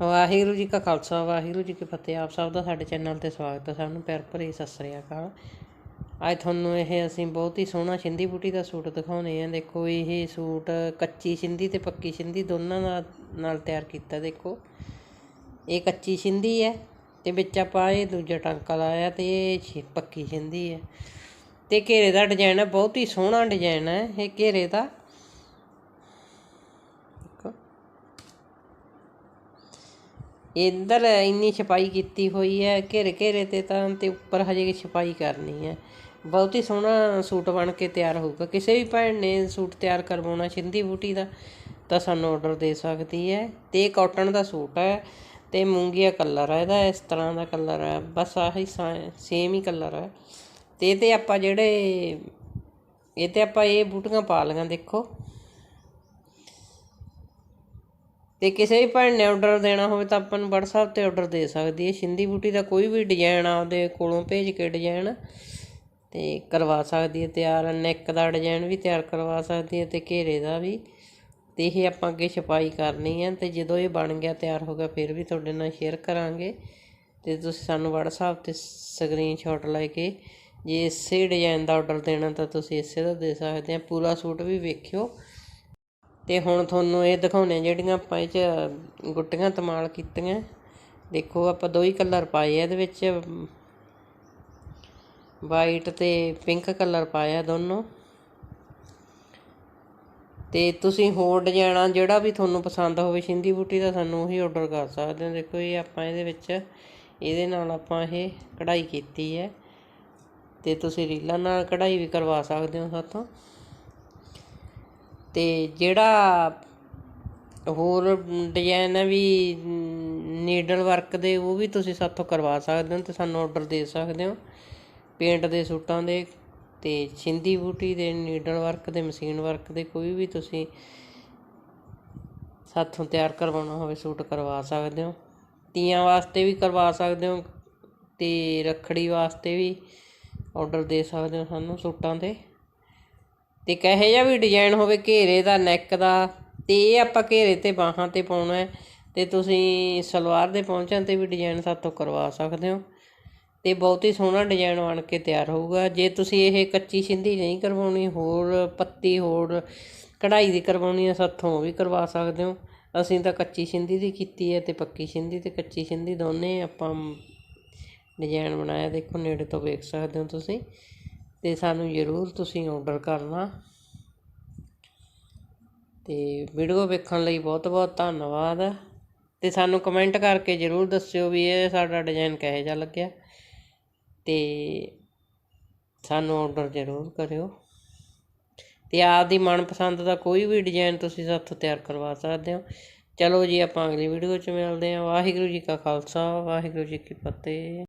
ਵਾਹਿਗੁਰੂ ਜੀ ਕਾ ਖਾਲਸਾ, ਵਾਹਿਗੁਰੂ ਜੀ ਕੀ ਫਤਿਹ। ਆਪ ਸਭ ਦਾ ਸਾਡੇ ਚੈਨਲ ਤੇ ਸਵਾਗਤ ਹੈ। ਸਭ ਨੂੰ ਪਿਆਰ ਭਰੀ ਸਤਿ ਸ੍ਰੀ ਅਕਾਲ। ਅੱਜ ਤੁਹਾਨੂੰ ਇਹ ਅਸੀਂ ਬਹੁਤ ਹੀ ਸੋਹਣਾ ਸਿੰਧੀ ਬੂਟੀ ਦਾ ਸੂਟ ਦਿਖਾਉਣੇ ਆ ਦੇਖੋ, ਇਹ ਸੂਟ ਕੱਚੀ ਸਿੰਧੀ ਤੇ ਪੱਕੀ ਸਿੰਧੀ ਦੋਨਾਂ ਨਾਲ ਤਿਆਰ ਕੀਤਾ। ਦੇਖੋ, ਇਹ ਕੱਚੀ ਸਿੰਧੀ ਹੈ ਤੇ ਵਿੱਚ ਆਪਾਂ ਇਹ ਦੂਜਾ ਟਾਂਕਾ ਲਾਇਆ ਤੇ ਇਹ ਛੀ- ਪੱਕੀ ਸਿੰਧੀ ਹੈ। ਤੇ ਘੇਰੇ ਦਾ ਡਿਜ਼ਾਈਨ ਹੈ, ਬਹੁਤ ਹੀ ਸੋਹਣਾ ਡਿਜ਼ਾਈਨ ਹੈ। ਇਹ ਘੇਰੇ ਦਾ ਇੱਧਰ ਇੰਨੀ ਛਪਾਈ ਕੀਤੀ ਹੋਈ ਹੈ, ਘੇਰੇ ਘੇਰੇ ਤੇ ਤਾਂ ਤੇ ਉੱਪਰ ਹਜੇ ਛਪਾਈ ਕਰਨੀ ਹੈ। ਬਹੁਤ ਹੀ ਸੋਹਣਾ ਸੂਟ ਬਣ ਕੇ ਤਿਆਰ ਹੋਊਗਾ। ਕਿਸੇ ਵੀ ਭੈਣ ਨੇ ਸੂਟ ਤਿਆਰ ਕਰਵਾਉਣਾ ਸਿੰਧੀ ਬੂਟੀ ਦਾ, ਤਾਂ ਸਾਨੂੰ ਆਰਡਰ ਦੇ ਸਕਦੀ ਹੈ। ਤੇ ਇਹ ਕਾਟਨ ਦਾ ਸੂਟ ਹੈ ਤੇ ਮੂੰਗੀਆ ਕਲਰ ਹੈ ਇਹਦਾ, ਇਸ ਤਰ੍ਹਾਂ ਦਾ ਕਲਰ ਹੈ। ਬਸ ਆਹੀ ਸੇਮ ਹੀ ਕਲਰ ਹੈ। ਤੇ ਇਹ ਤੇ ਆਪਾਂ ਜਿਹੜੇ ਇਹ ਤੇ ਆਪਾਂ ਇਹ ਬੂਟੀਆਂ ਪਾ ਲੀਆਂ ਦੇਖੋ। ਤੇ ਕਿਸੇ ਵੀ ਭੈਣ ਨੇ ਆਰਡਰ ਦੇਣਾ ਹੋਵੇ ਤਾਂ ਆਪਾਂ ਨੂੰ WhatsApp ਤੇ ਆਰਡਰ ਦੇ ਸਕਦੀ ਹੈ। ਸਿੰਧੀ ਬੂਟੀ ਦਾ ਕੋਈ ਵੀ ਡਿਜ਼ਾਈਨ ਆਪਦੇ ਕੋਲੋਂ ਭੇਜ ਕੇ ਡਿਜ਼ਾਈਨ ਤੇ ਕਰਵਾ ਸਕਦੀ ਹੈ। ਤਿਆਰ ਨੈਕ ਦਾ ਡਿਜ਼ਾਈਨ ਵੀ ਤਿਆਰ ਕਰਵਾ ਸਕਦੀ ਹੈ ਤੇ ਘੇਰੇ ਦਾ ਵੀ। ਤੇ ਇਹ ਆਪਾਂ ਅੱਗੇ ਛਪਾਈ ਕਰਨੀ ਹੈ ਤੇ ਜਦੋਂ ਇਹ ਬਣ ਗਿਆ, ਤਿਆਰ ਹੋ ਗਿਆ, ਫਿਰ ਵੀ ਤੁਹਾਡੇ ਨਾਲ ਸ਼ੇਅਰ ਕਰਾਂਗੇ। ਤੇ ਤੁਸੀਂ ਸਾਨੂੰ WhatsApp ਤੇ ਸਕਰੀਨਸ਼ਾਟ ਲੈ ਕੇ ਜੇ ਇਸੇ ਡਿਜ਼ਾਈਨ ਦਾ ਆਰਡਰ ਦੇਣਾ ਤਾਂ ਤੁਸੀਂ ਇਸੇ ਦਾ ਦੇ ਸਕਦੇ ਆ। ਪੂਰਾ ਸੂਟ ਵੀ ਵੇਖਿਓ। ਤੇ ਹੁਣ ਤੁਹਾਨੂੰ ਇਹ ਦਿਖਾਉਣੇ ਜਿਹੜੀਆਂ ਆਪਾਂ ਇਹ ਚ ਗੁੱਟੀਆਂ ਤਮਾਲ ਕੀਤੀਆਂ। ਦੇਖੋ, ਆਪਾਂ ਦੋ ਹੀ ਕਲਰ ਪਾਏ ਆ ਇਹਦੇ ਵਿੱਚ। ਵਾਈਟ ਤੇ ਪਿੰਕ ਕਲਰ ਪਾਇਆ ਦੋਨੋਂ। ਤੇ ਤੁਸੀਂ ਹੋਰ ਡਿਜ਼ਾਈਨਾਂ ਜਿਹੜਾ ਵੀ ਤੁਹਾਨੂੰ ਪਸੰਦ ਹੋਵੇ, ਸਿੰਧੀ ਬੂਟੀ ਦਾ ਸਾਨੂੰ ਉਹੀ ਆਰਡਰ ਕਰ ਸਕਦੇ ਹੋ। ਦੇਖੋ, ਇਹ ਆਪਾਂ ਇਹਦੇ ਵਿੱਚ, ਇਹਦੇ ਨਾਲ ਆਪਾਂ ਇਹ ਕਢਾਈ ਕੀਤੀ ਹੈ। ਤੇ ਤੁਸੀਂ ਰੀਲਾਂ ਨਾਲ ਕਢਾਈ ਵੀ ਕਰਵਾ ਸਕਦੇ ਹੋ ਸਾਥੋਂ। ਤੇ ਜਿਹੜਾ ਹੋਰ ਡਿਜ਼ਾਇਨ ਹੈ ਵੀ ਨੀਡਲ ਵਰਕ ਦੇ, ਉਹ ਵੀ ਤੁਸੀਂ ਸਾਥੋਂ ਕਰਵਾ ਸਕਦੇ ਹੋ ਅਤੇ ਸਾਨੂੰ ਔਡਰ ਦੇ ਸਕਦੇ ਹੋ। ਪੇਂਟ ਦੇ ਸੂਟਾਂ ਦੇ ਅਤੇ ਸਿੰਧੀ ਬੂਟੀ ਦੇ ਨੀਡਲ ਵਰਕ ਦੇ ਮਸ਼ੀਨ ਵਰਕ ਦੇ, ਕੋਈ ਵੀ ਤੁਸੀਂ ਸਾਥੋਂ ਤਿਆਰ ਕਰਵਾਉਣਾ ਹੋਵੇ, ਸੂਟ ਕਰਵਾ ਸਕਦੇ ਹੋ। ਤੀਆਂ ਵਾਸਤੇ ਵੀ ਕਰਵਾ ਸਕਦੇ ਹੋ ਅਤੇ ਰੱਖੜੀ ਵਾਸਤੇ ਵੀ ਔਡਰ ਦੇ ਸਕਦੇ ਹੋ ਸਾਨੂੰ ਸੂਟਾਂ ਦੇ ਤੇ ਕਹੇ ਜਿਹਾ ਵੀ ਡਿਜ਼ਾਈਨ ਹੋਵੇ ਘੇਰੇ ਦਾ ਨੈਕ ਦਾ, ਤੇ ਇਹ ਆਪਾਂ ਘੇਰੇ ਤੇ ਬਾਹਾਂ ਤੇ ਪਾਉਣਾ ਹੈ ਤੇ ਤੁਸੀਂ ਸਲਵਾਰ ਦੇ ਪਹੁੰਚਣ ਤੇ ਵੀ ਡਿਜ਼ਾਈਨ ਸਾਤੋਂ ਕਰਵਾ ਸਕਦੇ ਹੋ। ਤੇ ਬਹੁਤ ਹੀ ਸੋਹਣਾ ਡਿਜ਼ਾਈਨ ਬਣ ਕੇ ਤਿਆਰ ਹੋਊਗਾ। ਜੇ ਤੁਸੀਂ ਇਹ ਕੱਚੀ ਸਿੰਧੀ ਨਹੀਂ ਕਰਵਾਉਣੀ, ਹੋਰ ਪੱਤੀ, ਹੋਰ ਕਢਾਈ ਦੀ ਕਰਵਾਉਣੀ ਹੈ ਸਾਥੋਂ ਉਹ ਵੀ ਕਰਵਾ ਸਕਦੇ ਹੋ। ਅਸੀਂ ਤਾਂ ਕੱਚੀ ਸਿੰਧੀ ਦੀ ਕੀਤੀ ਹੈ ਤੇ ਪੱਕੀ ਸਿੰਧੀ ਤੇ ਕੱਚੀ ਸਿੰਧੀ ਦੋਨੇ ਆਪਾਂ ਡਿਜ਼ਾਈਨ ਬਣਾਇਆ, ਦੇਖੋ ਨੇੜੇ ਤੋਂ ਵੇਖ ਸਕਦੇ ਹੋ ਤੁਸੀਂ। ਅਤੇ ਸਾਨੂੰ ਜ਼ਰੂਰ ਤੁਸੀਂ ਔਡਰ ਕਰਨਾ। ਅਤੇ ਵੀਡੀਓ ਵੇਖਣ ਲਈ ਬਹੁਤ ਬਹੁਤ ਧੰਨਵਾਦ। ਅਤੇ ਸਾਨੂੰ ਕਮੈਂਟ ਕਰਕੇ ਜ਼ਰੂਰ ਦੱਸਿਓ ਵੀ ਇਹ ਸਾਡਾ ਡਿਜ਼ਾਇਨ ਕਿਹੋ ਜਿਹਾ ਲੱਗਿਆ। ਅਤੇ ਸਾਨੂੰ ਔਡਰ ਜ਼ਰੂਰ ਕਰਿਓ। ਅਤੇ ਆਪਦੀ ਮਨਪਸੰਦ ਦਾ ਕੋਈ ਵੀ ਡਿਜ਼ਾਈਨ ਤੁਸੀਂ ਸਾਥੋਂ ਤਿਆਰ ਕਰਵਾ ਸਕਦੇ ਹੋ। ਚਲੋ ਜੀ ਆਪਾਂ ਅਗਲੀ ਵੀਡੀਓ 'ਚ ਮਿਲਦੇ ਹਾਂ। ਵਾਹਿਗੁਰੂ ਜੀ ਕਾ ਖਾਲਸਾ, ਵਾਹਿਗੁਰੂ ਜੀ ਕੀ ਫਤਿਹ।